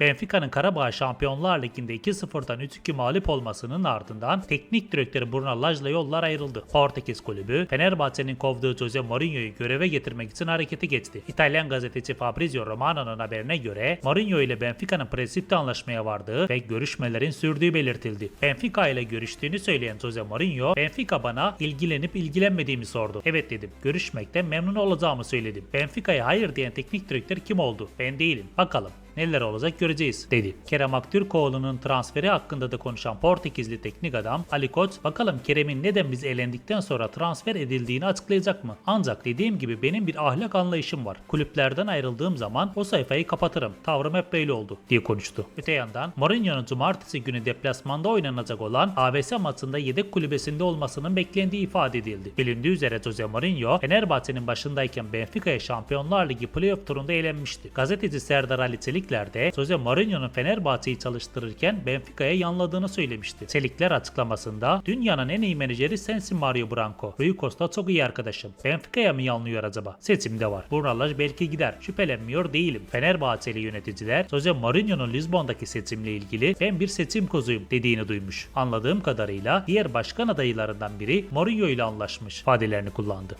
Benfica'nın Karabağ Şampiyonlar Ligi'nde 2-0'dan 3-2 mağlup olmasının ardından teknik direktörü Bruno Laj'la yollar ayrıldı. Portekiz kulübü Fenerbahçe'nin kovduğu Jose Mourinho'yu göreve getirmek için harekete geçti. İtalyan gazeteci Fabrizio Romano'nun haberine göre Mourinho ile Benfica'nın prensipte anlaşmaya vardığı ve görüşmelerin sürdüğü belirtildi. Benfica ile görüştüğünü söyleyen Jose Mourinho, Benfica bana ilgilenip ilgilenmediğimi sordu. Evet dedim. Görüşmekten memnun olacağımı söyledim. Benfica'ya hayır diyen teknik direktör kim oldu? Ben değilim. Bakalım neler olacak göreceğiz dedi. Kerem Aktürkoğlu'nun transferi hakkında da konuşan Portekizli teknik adam Ali Koç bakalım Kerem'in neden biz elendikten sonra transfer edildiğini açıklayacak mı? Ancak dediğim gibi benim bir ahlak anlayışım var. Kulüplerden ayrıldığım zaman o sayfayı kapatırım. Tavrım hep böyle oldu diye konuştu. Öte yandan Mourinho'nun cumartesi günü deplasmanda oynanacak olan AVS maçında yedek kulübesinde olmasının beklendiği ifade edildi. Bilindiği üzere Jose Mourinho Fenerbahçe'nin başındayken Benfica'ya Şampiyonlar Ligi playoff turunda elenmişti. Gazeteci Serdar Ali Çelik de Jose Mourinho'nun Fenerbahçe'yi çalıştırırken Benfica'ya yanladığını söylemişti. Çelikler açıklamasında dünyanın en iyi menajeri sensin Mario Branco. Rui Costa çok iyi arkadaşım. Benfica'ya mı yanlıyor acaba? Seçimde var. Brunalaj belki gider. Şüphelenmiyor değilim. Fenerbahçeli yöneticiler Jose Mourinho'nun Lizbon'daki seçimle ilgili ben bir seçim kozuyum dediğini duymuş. Anladığım kadarıyla diğer başkan adaylarından biri Mourinho ile anlaşmış ifadelerini kullandı.